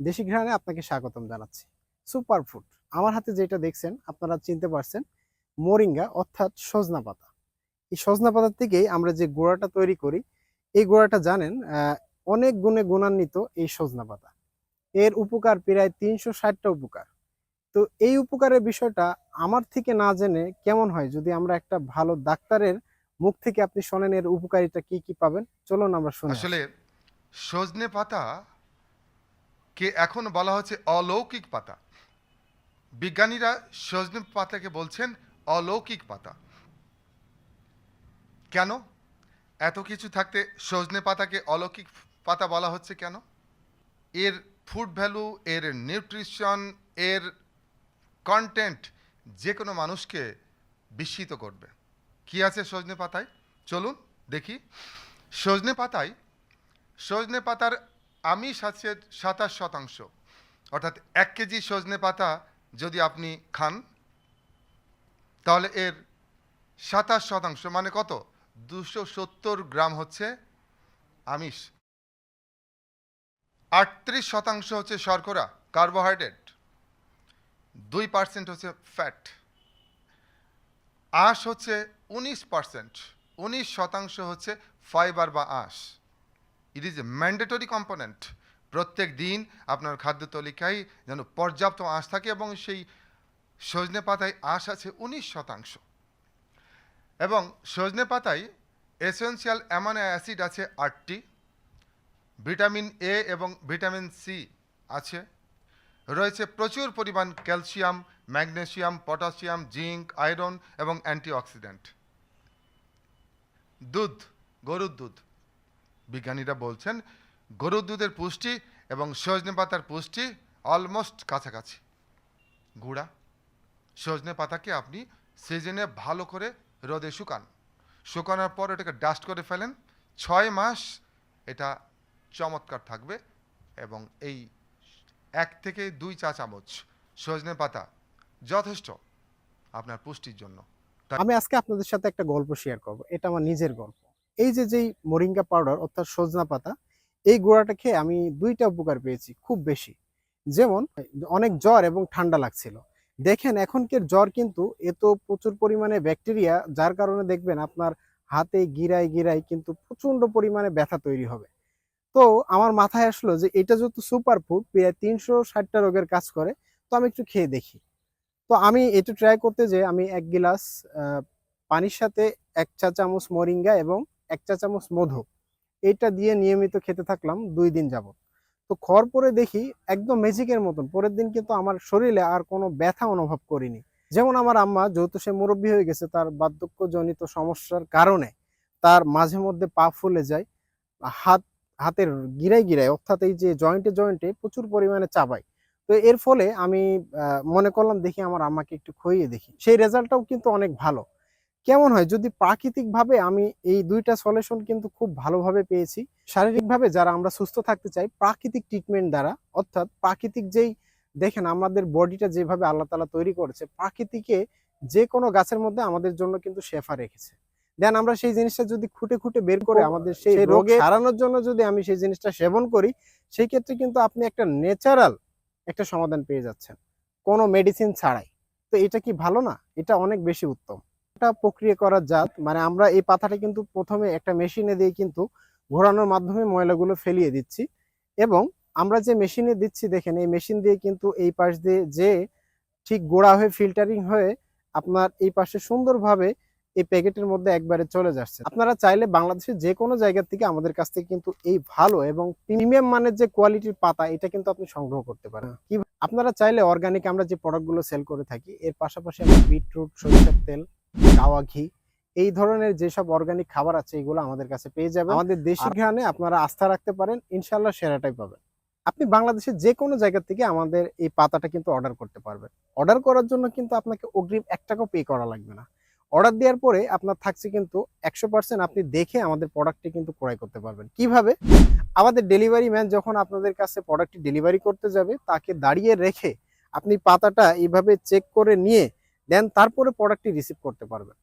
দেশি ঘ্রাণে আপনাকে স্বাগতম জানাচ্ছি। সুপার ফুড, আমার হাতে যেটা দেখছেন, আপনারা চিনতে পারছেন, মোরিঙ্গা অর্থাৎ সজনা পাতা। এই সজনা পাতার থেকেই আমরা যে গোড়াটা তৈরি করি, এই গোড়াটা জানেন অনেক গুণে গুণান্বিত এই সজনা পাতা। এর উপকার প্রায় তিনশো ষাটটা উপকার। তো এই উপকারের বিষয়টা আমার থেকে না জেনে কেমন হয় যদি আমরা একটা ভালো ডাক্তারের মুখ থেকে আপনি শোনেন এর উপকারিতা কি কি পাবেন? চলুন আমরা শুনি আসলে সজনে পাতা কে এখন বলা হচ্ছে অলৌকিক পাতা। বিজ্ঞানীরা সজনে পাতাকে বলছেন অলৌকিক পাতা। কেন? এত কিছু থাকতে সজনে পাতাকে অলৌকিক পাতা বলা হচ্ছে কেন? এর ফুড ভ্যালু, এর নিউট্রিশন, এর কন্টেন্ট যে কোনো মানুষকে বিস্মিত করবে। কি আছে সজনে পাতায়? চলুন দেখি। সজনে পাতায় সজনে পাতার আমিষ আছে সাতাশ শতাংশ। অর্থাৎ এক কেজি সজনে পাতা যদি আপনি খান, তাহলে এর সাতাশ শতাংশ মানে কত? দুশো সত্তর গ্রাম হচ্ছে আমিষ। আটত্রিশ শতাংশ হচ্ছে শর্করা, কার্বোহাইড্রেট। দুই পার্সেন্ট হচ্ছে ফ্যাট। আঁশ হচ্ছে উনিশ পার্সেন্ট। উনিশ শতাংশ হচ্ছে ফাইবার বা আঁশ। It is a mandatory component প্রত্যেক দিন আপনার খাদ্য তালিকায় যেন পর্যাপ্ত আঁশ থাকে এবং সেই সজনে পাতায় আঁশ আছে উনিশ শতাংশ। এবং সজনে পাতায় এসেন্সিয়াল অ্যামানো অ্যাসিড আছে আটটি। ভিটামিন এ এবং ভিটামিন সি আছে। রয়েছে প্রচুর পরিমাণ calcium, magnesium potassium zinc, iron এবং অ্যান্টিঅক্সিডেন্ট। দুধ, গরুর দুধ। বিজ্ঞানীরা বলছেন, গরুর দুধের পুষ্টি এবং সজনে পাতার পুষ্টি অলমোস্ট কাছাকাছি। গুঁড়া, সজনে পাতাকে আপনি সিজনে ভালো করে রোদে শুকান। শুকানোর পর এটাকে ডাস্ট করে ফেলেন। ছয় মাস এটা চমৎকার থাকবে এবং এই এক থেকে দুই চা চামচ সজনে পাতা যথেষ্ট আপনার পুষ্টির জন্য। আমি আজকে আপনাদের সাথে একটা গল্প শেয়ার করব। এটা আমার নিজের গল্প। এই যে যেই মোরিঙ্গা পাউডার অর্থাৎ সজনা পাতা, এই গোড়াটা খেয়ে আমি দুইটা উপকার পেয়েছি, খুব বেশি। যেমন, অনেক জ্বর এবং ঠান্ডা লাগছিল। দেখেন, এখনকার জ্বর কিন্তু এত প্রচুর পরিমাণে ব্যাকটেরিয়া যার কারণে দেখবেন আপনার হাতে গিরায় গিরায় কিন্তু প্রচণ্ড পরিমাণে ব্যথা তৈরি হবে। তো আমার মাথায় আসলো যে, এটা যেহেতু সুপার ফুড প্রায় তিনশো ষাটটা রোগের কাজ করে, তো আমি একটু খেয়ে দেখি। তো আমি এটা ট্রাই করতে যে আমি এক গিলাস পানির সাথে এক চা চামচ মরিঙ্গা এবং এক চা চামচ মধু, এইটা দিয়ে নিয়মিত খেতে থাকলাম দুই দিন যাবত তো খর পরে দেখি একদম ম্যাজিকের মতন, পরের দিন কিন্তু আমার শরীরে আর কোনো ব্যথা অনুভব করিনি। যেমন আমার আম্মা, যেহেতু সে মুরব্বী হয়ে গেছে, তার বার্ধক্যজনিত সমস্যার কারণে তার মাঝে মধ্যে পা ফুলে যায়, হাত, হাতের গিরায় গিরায়, অর্থাৎ এই যে জয়েন্টে জয়েন্টে প্রচুর পরিমাণে চাবায়। তো এর ফলে আমি মনে করলাম দেখি আমার আম্মাকে একটু খাইয়ে দেখি। সেই রেজাল্টটাও কিন্তু অনেক ভালো। কেমন হয়? যদি প্রাকৃতিকভাবে আমি এই দুইটা সলিউশন কিন্তু খুব ভালোভাবে পেয়েছি শারীরিকভাবে যারা আমরা সুস্থ থাকতে চাই প্রাকৃতিক ট্রিটমেন্ট দ্বারা অর্থাৎ প্রাকৃতিক যেই দেখেন আমাদের বডিটা যেভাবে আল্লাহ তালা তৈরি করেছে প্রাকৃতিকে যে কোনো গাছের মধ্যে আমাদের জন্য কিন্তু শেফা রেখেছে। দেন আমরা সেই জিনিসটা যদি খুঁটে খুঁটে বের করে আমাদের সেই রোগে হারানোর জন্য যদি আমি সেই জিনিসটা সেবন করি সেই ক্ষেত্রে কিন্তু আপনি একটা ন্যাচারাল একটা সমাধান পেয়ে যাচ্ছেন। কোনো মেডিসিন ছাড়াই। তো এটা কি ভালো না? এটা অনেক বেশি উত্তম। এটা প্রক্রিয়া করার জাত মানে আমরা এই পাতাটা কিন্তু প্রথমে একটা মেশিনে দিয়ে কিন্তু ঘোরানোর মাধ্যমে ময়লাগুলো ফেলিয়ে দিচ্ছি। এবং আমরা যে মেশিনে দিচ্ছি, দেখেন এই মেশিন দিয়ে কিন্তু এই পাশ দিয়ে যে ঠিক গোড়া হয়ে ফিল্টারিং হয়ে আপনার এই পাশে সুন্দরভাবে এই প্যাকেটের মধ্যে একবারে চলে যাচ্ছে। আপনারা চাইলে বাংলাদেশের যে কোনো জায়গা থেকে আমাদের কাছ থেকে কিন্তু এই ভালো এবং প্রিমিয়াম মানের যে কোয়ালিটির পাতা, এটা কিন্তু আপনি সংগ্রহ করতে পারেন। কি আপনারা চাইলে অর্গানিক আমরা যে প্রোডাক্টগুলো সেল করে থাকি, এর পাশাপাশি আমরা বিটরুট সরিষার তেল গাওয়া ঘি এই ধরনের যেসব অর্গানিক খাবার আছে এগুলো আমাদের কাছে পেয়ে যাবেন। আমাদের দেশি ঘ্রাণে আপনারা আস্থা রাখতে পারেন ইনশাল্লাহ সেরাটাই পাবেন। আপনি বাংলাদেশের যে কোনো জায়গা থেকে আমাদের এই পাতাটা কিন্তু অর্ডার করতে পারবেন। অর্ডার করার জন্য কিন্তু আপনাকে অগ্রিম এক টাকাও পে করা লাগবে না। অর্ডার দেওয়ার পরে আপনার থাকছে কিন্তু একশো পার্সেন্ট আপনি দেখে আমাদের প্রোডাক্টটি কিন্তু ক্রয় করতে পারবেন। কীভাবে? আমাদের ডেলিভারি ম্যান যখন আপনাদের কাছে প্রোডাক্টটি ডেলিভারি করতে যাবে তাকে দাঁড়িয়ে রেখে আপনি পাতাটা এইভাবে চেক করে নিয়ে দেন তারপরে প্রোডাক্টটি রিসিভ করতে পারবেন।